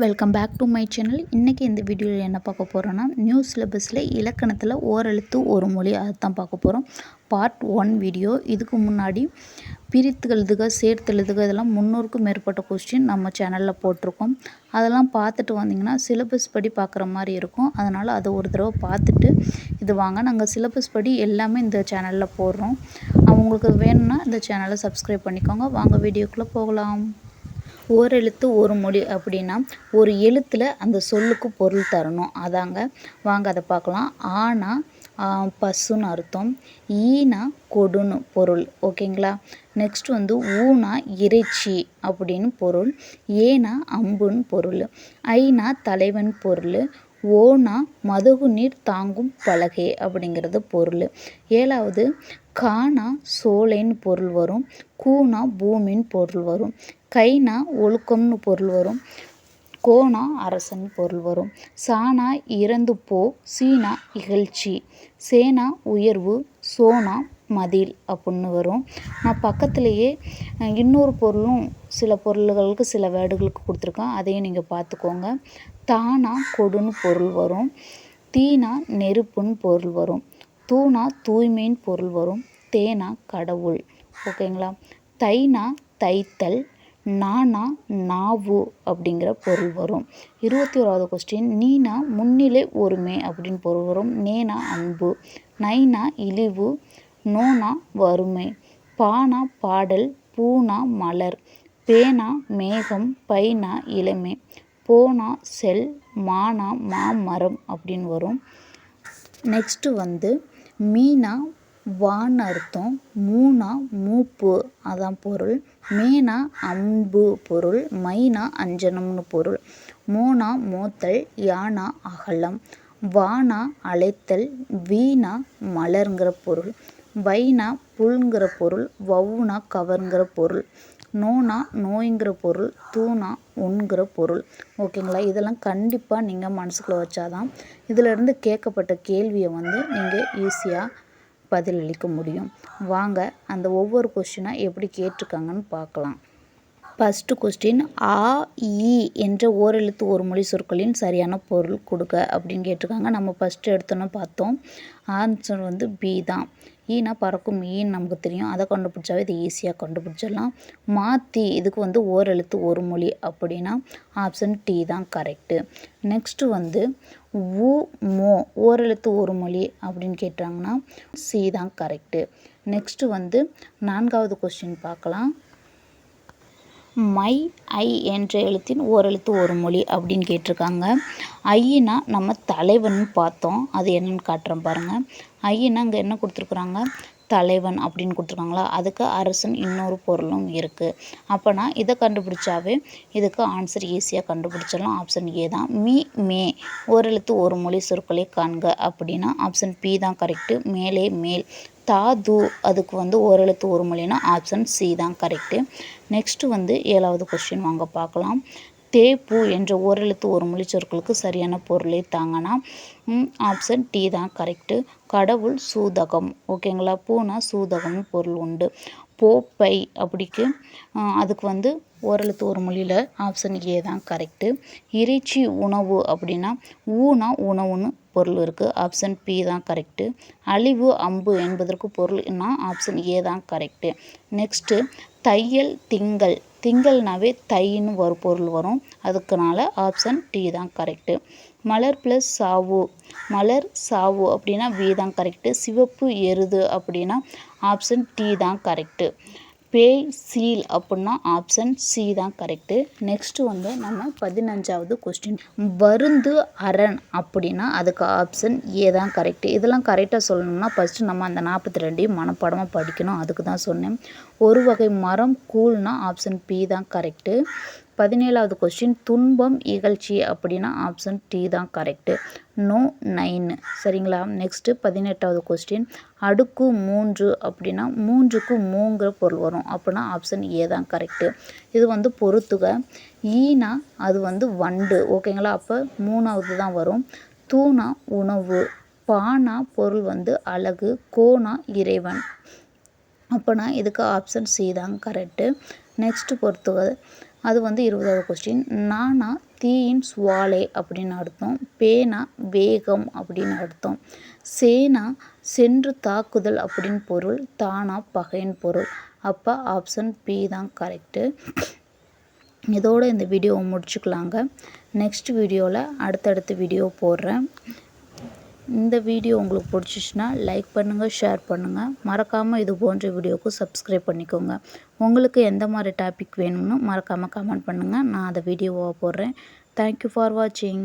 Welcome back to my channel இன்றைக்கி இந்த வீடியோவில் என்ன பார்க்க போகிறோன்னா நியூ சிலபஸில் இலக்கணத்தில் ஓரெழுத்து ஒரு மொழி அதுதான் பார்க்க போகிறோம் பார்ட் ஒன் வீடியோ இதுக்கு முன்னாடி பிரித்து எழுதுக சேர்த்து எழுதுக இதெல்லாம் முந்நூறுக்கும் மேற்பட்ட கொஸ்டின் நம்ம சேனலில் போட்டிருக்கோம். அதெல்லாம் பார்த்துட்டு வந்தீங்கன்னா சிலபஸ் படி பார்க்குற மாதிரி இருக்கும். அதனால் அதை ஒரு தடவை பார்த்துட்டு இது வாங்க. நாங்கள் சிலபஸ் படி எல்லாமே இந்த சேனலில் போடுறோம். அவங்களுக்கு வேணும்னா இந்த சேனலை சப்ஸ்கிரைப் பண்ணிக்கோங்க. வாங்க வீடியோக்குள்ளே போகலாம். ஓரெழுத்து ஒரு மொழி அப்படின்னா ஒரு எழுத்தில் அந்த சொல்லுக்கு பொருள் தரணும். அதாங்க வாங்க அதை பார்க்கலாம் ஆனா பசுன்னு அர்த்தம். ஈனா கொடுன்னு பொருள். ஓகேங்களா? நெக்ஸ்ட் வந்து ஊனா இறைச்சி அப்படின்னு பொருள். ஏனா அம்புன்னு பொருள். ஐனா தலைவன் பொருள். ஓனா மதகு நீர் தாங்கும் பலகை அப்படிங்கிறது பொருள். ஏழாவது கானா சோலைன்னு பொருள் வரும் கூனா பூமின்னு பொருள் வரும் கைனா ஒழுக்கம்னு பொருள் வரும் கோனா அரசன் பொருள் வரும் சானா இறந்து போ சீனா இகழ்ச்சி சேனா உயர்வு சோனா மதில் அப்படின்னு வரும். நான் பக்கத்துலேயே இன்னொரு பொருளும் சில பொருள்களுக்கு சில வேர்டுகளுக்கு கொடுத்துருக்கேன். அதையும் நீங்கள் பார்த்துக்கோங்க. தானா கொடுன்னு பொருள் வரும். தீனா நெருப்புன்னு பொருள் வரும். தூணா தூய்மைன்னு பொருள் வரும். தேனா கடவுள். ஓகேங்களா? தைனா தைத்தல் நானா நாவு அப்படிங்கிற பொருள் வரும். இருபத்தி ஓராவது கொஸ்டின் நீனா முன்னிலை ஒருமை அப்படின்னு பொருள் வரும். நேனா அன்பு. நைனா இழிவு. நோனா வறுமை. பானா பாடல். பூனா மலர். பேனா மேகம். பைனா இளமை. போனா செல். மானா மாமரம் அப்படின்னு வரும். நெக்ஸ்ட்டு வந்து மீனா வான் அர்த்தம் மூனா மூப்பு. அதான் பொருள். மேனா அம்பு பொருள் மைனா அஞ்சனம்னு பொருள். மோனா மோத்தல் யானா அகலம். வானா அழைத்தல் வீணா மலருங்கிற பொருள். வைனா புல்ங்கிற பொருள் வவுனா கவருங்கிற பொருள். நோனா நோய்ங்கிற பொருள் தூணா உண்கிற பொருள். ஓகேங்களா? இதெல்லாம் கண்டிப்பாக நீங்கள் மனசுக்குள்ளே வச்சாதான் இதிலிருந்து கேட்கப்பட்ட கேள்வியை வந்து நீங்கள் ஈஸியாக பதிலளிக்க முடியும். வாங்க அந்த ஒவ்வொரு கொஸ்டினாக எப்படி கேட்டிருக்காங்கன்னு பார்க்கலாம். ஃபஸ்ட்டு கொஸ்டின் ஆ இ என்ற ஓரெழுத்து ஒரு மொழி சொற்களின் சரியான பொருள் கொடுக்க அப்படின்னு கேட்டிருக்காங்க. நம்ம ஃபஸ்ட்டு எடுத்தோன்னு பார்த்தோம். ஆன்சர் வந்து பி தான். ஈனா பறக்கும் ஈன்னு நமக்கு தெரியும். அதை கண்டுபிடிச்சாவே இது ஈஸியாக கண்டுபிடிச்சிடலாம். மாற்றி இதுக்கு வந்து ஓரெழுத்து ஒரு மொழி அப்படின்னா ஆப்ஷன் டி தான் கரெக்டு நெக்ஸ்ட்டு வந்து உ மோ ஓரெழுத்து ஒரு மொழி அப்படின்னு கேட்டாங்கன்னா சி தான் கரெக்டு நெக்ஸ்ட்டு வந்து நான்காவது கொஸ்டின் பார்க்கலாம். மை ஐ என்ற எழுத்தின் ஓரெழுத்து ஒரு மொழி அப்படின்னு கேட்டிருக்காங்க. ஐயினா நம்ம தலைவன் பார்த்தோம். அது என்னென்னு காட்டுறோம் பாருங்கள் ஐயன்னா இங்கே என்ன கொடுத்துருக்குறாங்க? தலைவன் அப்படின்னு கொடுத்துருக்காங்களா? அதுக்கு அரசன் இன்னொரு பொருளும் இருக்குது அப்போனா இதை கண்டுபிடிச்சாவே இதுக்கு ஆன்சர் ஈஸியாக கண்டுபிடிச்சிடலாம். ஆப்ஷன் ஏ தான். மீ மே. ஓரெழுத்து ஒரு மொழி சொற்களை காண்க அப்படின்னா ஆப்ஷன் பி தான் கரெக்டு மேலே மேல். தாது அதுக்கு வந்து ஓரெழுத்து ஒரு மொழினா ஆப்ஷன் சி தான் கரெக்டு நெக்ஸ்ட்டு வந்து ஏழாவது கொஸ்டின் வாங்க பார்க்கலாம். தே பூ என்ற ஓரெழுத்து ஒரு மொழி சொற்களுக்கு சரியான பொருளை தாங்கன்னா. ஆப்ஷன் டி தான் கரெக்டு கடவுள் சூதகம். ஓகேங்களா? பூனா சூதகம்னு பொருள் உண்டு. போப்பை அப்படிக்கு அதுக்கு வந்து ஓரெழுத்து ஒரு மொழியில் ஆப்ஷன் ஏ தான் கரெக்டு இறைச்சி உணவு அப்படின்னா ஊனா உணவுன்னு பொருள் இருக்குது ஆப்ஷன் பி தான் கரெக்டு அழிவு அம்பு என்பதற்கு பொருள்னா ஆப்ஷன் ஏ தான் கரெக்டு நெக்ஸ்ட்டு தையல் திங்கள் திங்கள்னாவே தைன்னு ஒரு பொருள் வரும். அதுக்குனால ஆப்ஷன் டி தான் கரெக்டு மலர் ப்ளஸ் சாவு. மலர் சாவு அப்படின்னா வி தான் கரெக்டு சிவப்பு எருது அப்படின்னா ஆப்ஷன் டி தான் கரெக்டு பேய் சீல் அப்படின்னா ஆப்ஷன் சி தான் கரெக்டு நெக்ஸ்ட்டு வந்து நம்ம பதினஞ்சாவது கொஸ்டின் வருந்து அரண் அப்படின்னா அதுக்கு ஆப்ஷன் ஏ தான் கரெக்டு இதெல்லாம் கரெக்டாக சொல்லணும்னா ஃபஸ்ட்டு நம்ம அந்த நாற்பத்தி ரெண்டையும் மனப்பாடமாக படிக்கணும். அதுக்கு தான் சொன்னேன். ஒரு வகை மரம் கூழ்னா ஆப்ஷன் பி தான் கரெக்டு பதினேழாவது கொஸ்டின் துன்பம் இகழ்ச்சி அப்படின்னா ஆப்ஷன் டி தான் கரெக்டு நோ நைனு சரிங்களா? நெக்ஸ்ட்டு பதினெட்டாவது கொஸ்டின் அடுக்கு மூன்று அப்படின்னா மூன்றுக்கு மூங்கிற பொருள் வரும். அப்படின்னா ஆப்ஷன் ஏ தான் கரெக்டு இது வந்து பொறுத்துக. E ஈனா அது வந்து வண்டு. ஓகேங்களா அப்போ மூணாவது தான் வரும். தூணா உணவு. பானா பொருள் வந்து அழகு. கோனா இறைவன். அப்போனா இதுக்கு ஆப்ஷன் சி தான் கரெக்டு நெக்ஸ்ட்டு பொறுத்துக்க அது வந்து இருபதாவது கொஸ்டின் நானா தீயின் சுவாலே அப்படின்னு அர்த்தம். பேனா வேகம் அப்படின்னு அர்த்தம். சேனா சென்று தாக்குதல் அப்படின்னு பொருள். தானா பகைன்னு பொருள். அப்போ ஆப்ஷன் பி தான் கரெக்டு இதோடு இந்த வீடியோவை முடிச்சுக்கலாங்க. நெக்ஸ்ட் வீடியோவில் அடுத்தடுத்த வீடியோ போடுறேன். இந்த வீடியோ உங்களுக்கு பிடிச்சிச்சின்னா லைக் பண்ணுங்கள் ஷேர் பண்ணுங்கள் மறக்காமல் இது போன்ற வீடியோவுக்கு சப்ஸ்கிரைப் பண்ணிக்கோங்க. உங்களுக்கு எந்த மாதிரி டாபிக் வேணும்னு மறக்காமல் கமெண்ட் பண்ணுங்கள் நான் அதை வீடியோவாக போடுறேன். தேங்க்யூ ஃபார் வாட்சிங்